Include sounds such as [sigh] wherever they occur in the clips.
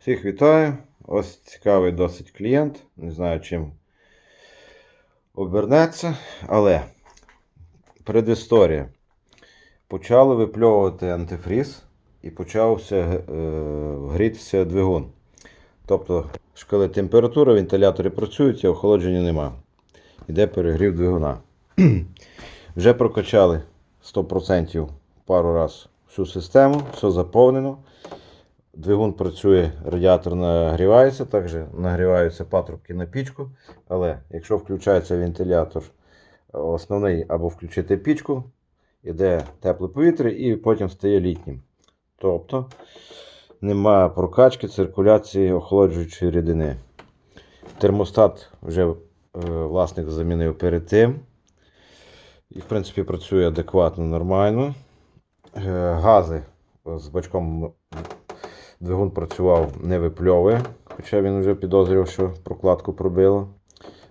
Всіх вітаю. Ось цікавий досить клієнт. Не знаю, чим обернеться, але предісторія. Почали випльовувати антифріз і почався е, грітися двигун. Тобто, коли температура, вентилятори працюють, а охолодження нема. Іде перегрів двигуна. [clears throat] Вже прокачали 100% пару раз всю систему, все заповнено. Двигун працює, радіатор нагрівається, також нагріваються патрубки на пічку. Але якщо включається вентилятор основний або включити пічку, йде тепле повітря і потім стає літнім. Тобто немає прокачки, циркуляції охолоджуючої рідини. Термостат вже е, власник замінив перед тим. І, в принципі, працює адекватно, нормально. Е, Гази з бачком двигун працював не випльовує, хоча він вже підозрював, що прокладку пробило.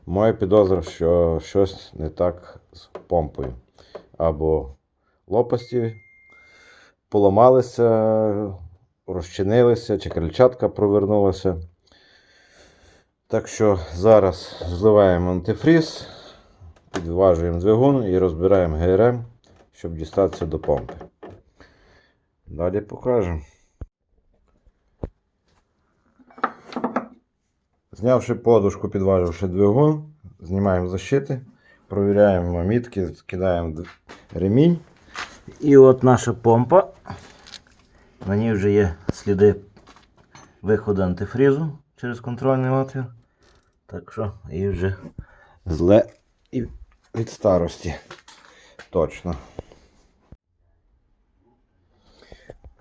Моя підозра, що щось не так з помпою. Або лопасті поламалися, розчинилися, чи крильчатка провернулася. Так що зараз зливаємо антифріз, підважуємо двигун і розбираємо ГРМ, щоб дістатися до помпи. Далі покажемо. Знявши подушку, підваживши двигун, знімаємо защити, провіряємо мітки, кидаємо ремінь. І от наша помпа. На ній вже є сліди виходу антифрізу через контрольний отвір. Так що її вже зле і від старості. Точно.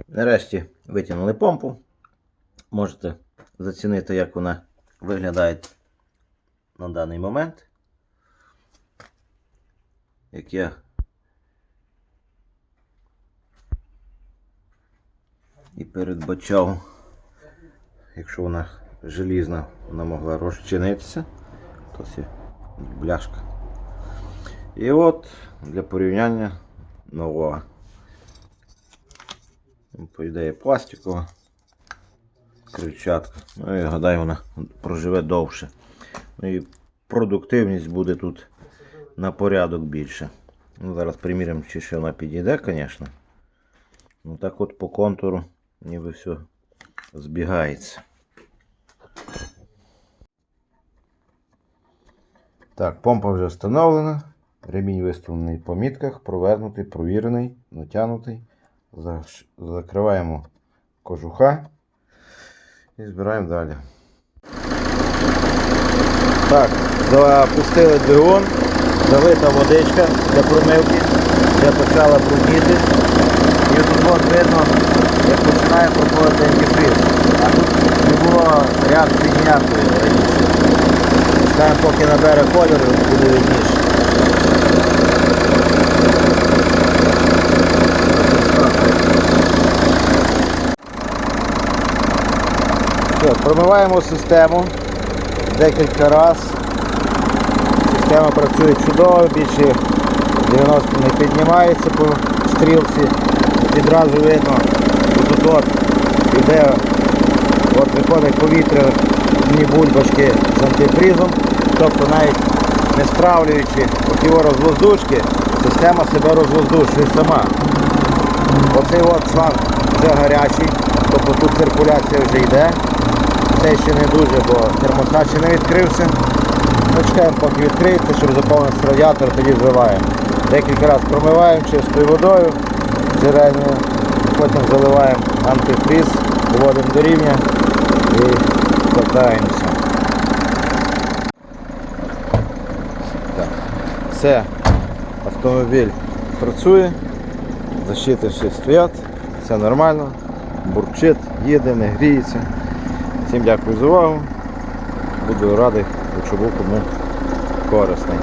Нарешті витягнули помпу. Можете зацінити, як вона виглядає на даний момент. Як я і передбачав, якщо вона желізна, вона могла розчинитися. Ось є бляшка. І от для порівняння нова. По ідеї пластикова крильчатка. Ну і гадаю, вона проживе довше. Ну і продуктивність буде тут на порядок більше. Ну, зараз приміряємо, чи ще вона підійде, звісно. Ну так от по контуру ніби все збігається. Так, помпа вже встановлена. Ремінь виставлений по мітках, провернутий, провірений, натягнутий. Закриваємо кожуха і збираємо далі. Так, запустили двигун, залита водичка для промивки, вже почала брудніти. І тут от видно, як починає проходити антифриз. А тут не було реакції ніякої раніше. Чекаємо, поки набере кольору, буде видніше. Що, промиваємо систему декілька разів. Система працює чудово, більше 90 не піднімається по стрілці. Відразу видно, що тут от іде, от виходить повітря ні бульбашки з антифрізом, тобто навіть не стравлюючи оті розвоздушки, система себе розвоздушує сама. Оцей от шланг вже гарячий, тобто тут циркуляція вже йде. Цей ще не дуже, бо термостат ще не відкрився. Ми поки відкриється, щоб заповнити радіатор, тоді зливаємо. Декілька разів промиваємо чистою водою джерельною, потім заливаємо антифріз, доводимо до рівня і катаємося. Так. Все, автомобіль працює, защити всі стоять, все нормально, бурчить, їде, не гріється. Всім дякую за увагу. Буду радий, якщо був кому корисний.